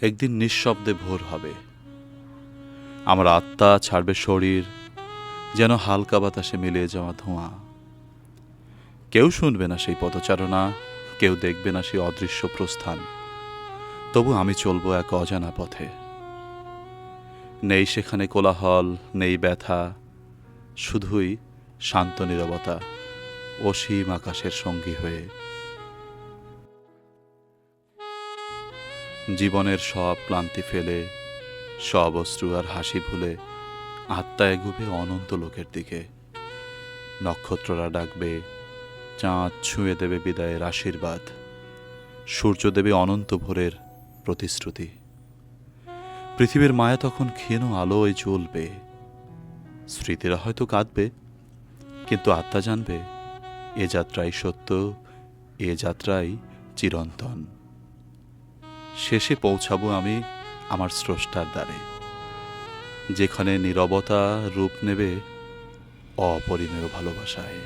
একদিন নিঃশব্দে ভোর হবে। আমার আত্মা ছাড়বে শরীর, যেন হালকা বাতাসে মিলিয়ে যাওয়া ধোঁয়া। কেউ শুনবে না সেই পদচারণা, কেউ দেখবে না সেই অদৃশ্য প্রস্থান। তবু আমি চলবো এক অজানা পথে। নেই সেখানে কোলাহল, নেই ব্যথা, শুধুই শান্ত নীরবতা, অসীম আকাশের সঙ্গী হয়ে। জীবনের সব ক্লান্তি ফেলে, সব অশ্রু আর হাসি ভুলে আত্মা এগুবে অনন্ত লোকের দিকে। নক্ষত্ররা ডাকবে, চাঁদ ছুঁয়ে দেবে বিদায়ের আশীর্বাদ সূর্য দেবে অনন্ত ভোরের প্রতিশ্রুতি। পৃথিবীর মায়া তখন ক্ষীণ আলোয় জ্বলবে। স্মৃতিরা হয়তো কাঁদবে, কিন্তু আত্মা জানবে, এ যাত্রাই সত্য, এ যাত্রাই চিরন্তন। শেষে পৌঁছাবো আমি আমার স্রষ্টার দ্বারে যেখানে নিরবতা রূপ নেবে অপরিমেয় ভালোবাসায়।